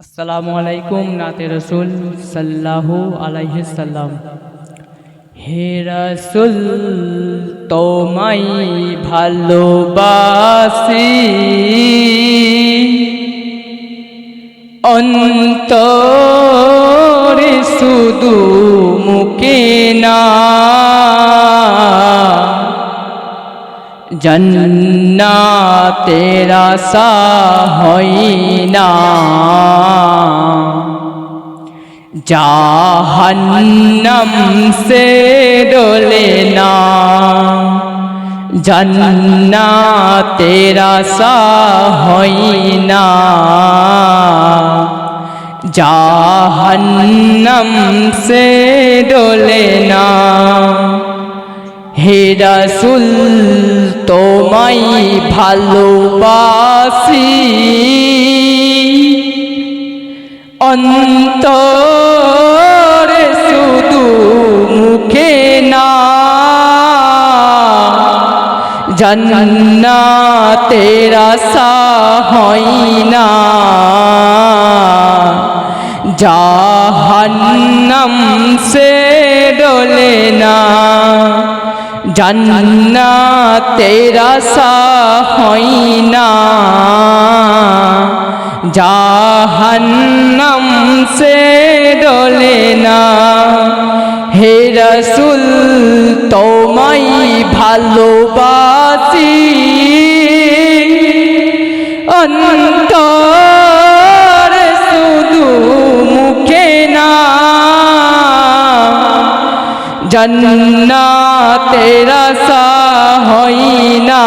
আসসালামু আলাইকুম নাতে রসুল সাল্লাহু আলাইহি সাল্লাম। হে রসুল, তোমায় ভালোবাসি। অন্তরে শুধু মুকে না। জন্নাতের আশা হয় না। জাহান্নাম সে ডোলে না। জন্নাতের আশা হয় না। জাহান্নাম সে ডোলে না। হে রাসুল তোমায় ভালোবাসি। অন্তরে শুধু মুখে না জন্নাতের আশা হয় না। জাহান্নাম সে ডোলে না। জান্নাতের আশা হয় না জাহান্নাম সে ডোলে না। হে রসুল তোমায় ভালোবাসি। অন্তর জন্নাতের আশা হয় না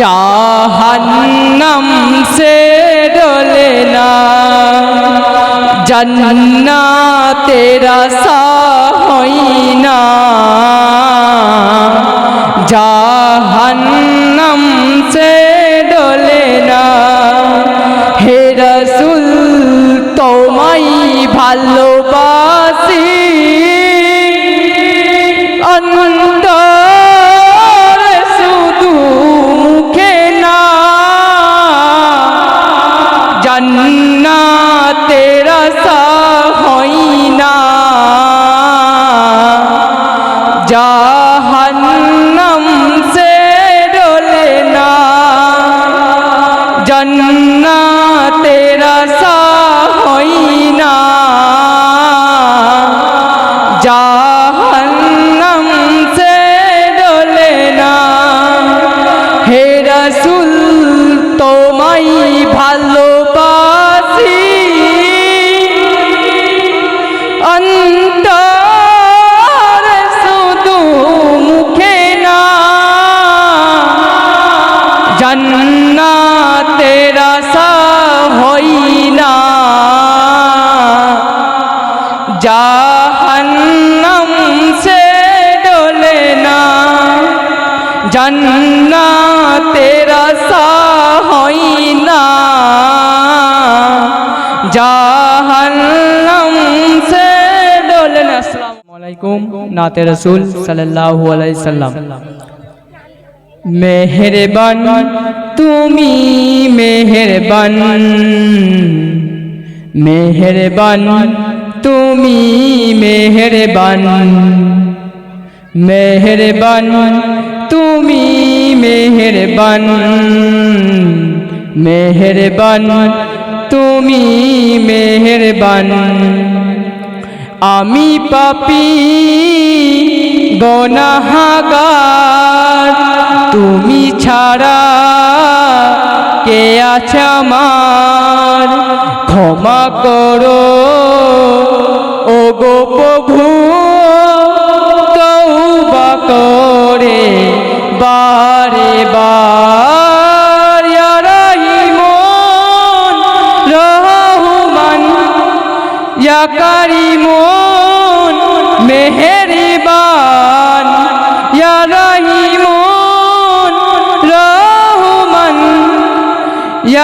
জাহান্নাম সে ডোলে না। জন্নাতের আশা হয় জন্নাতের আশা হই না জাহান্নাম সে ডোলে না আসসালামু আলাইকুম নাতে রসুল সাল্লাল্লাহু আলাইহি সাল্লাম মেহেরবান তুমি মেহেরবান মেহেরবান তুমি মেহেরবান মেহেরবান তুমি মেহেরবান মেহেরবান, তুমি মেহেরবান। আমি পাপি, গনাহাগার, তুমি ছাড়া কে আছে আমার? ক্ষমা করো, ও গো প্রভু।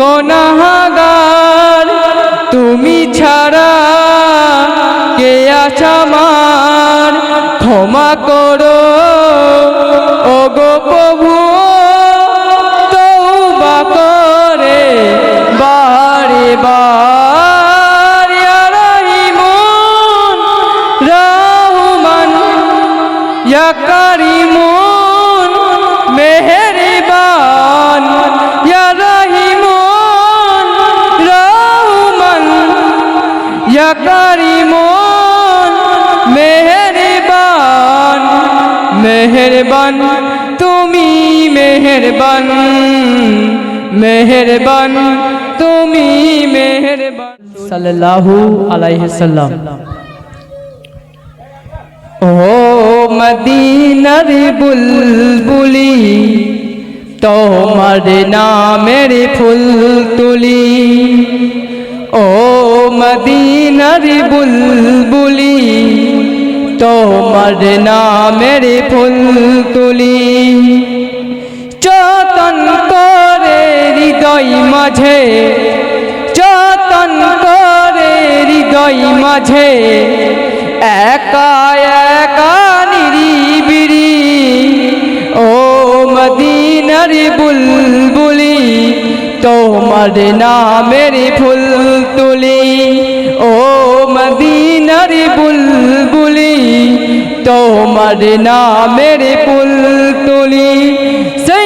গনাহাগার তুমি ছাড়া কে আছামার ক্ষমা করো। ও গো প্রভু মেহেরবান মেহেরবান তুমি মেহেরবান সাল্লাল্লাহু আলাইহি সাল্লাম ও মদিনার বুলবুলি তোমার নামের ফুল তুলি ও মদিনার বুলবুলি তোমার নামের ফুল তুলি হৃদয় মাঝে, যতন করে হৃদয় মাঝে, একা একা নিরিবিরি ও মদিনার বুলবুলি, তোমার নামের ফুল তুলি ও মদিনার বুলবুলি, তোমার নামের ফুল তুলি সেই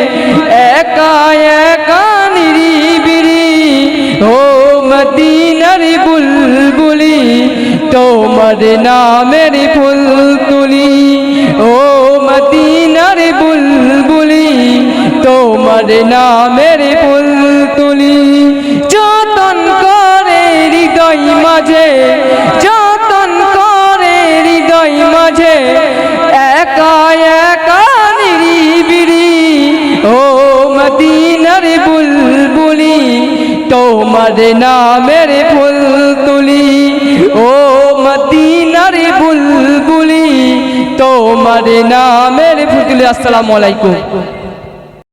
তোমার নামের ফুল তুলি ও মদিনার বুলবুলি, তোমার নামের ফুল তুলি যতন করে হৃদয় মাঝে, যতন করে হৃদয় মাঝে, একা একা নিরিবিরি ও মদিনার বুলবুলি, তোমার নামের ফুল তুলি ও মদিনার বুলবুলি তোমার নামের ফুল তুলি আসসালামু আলাইকুম।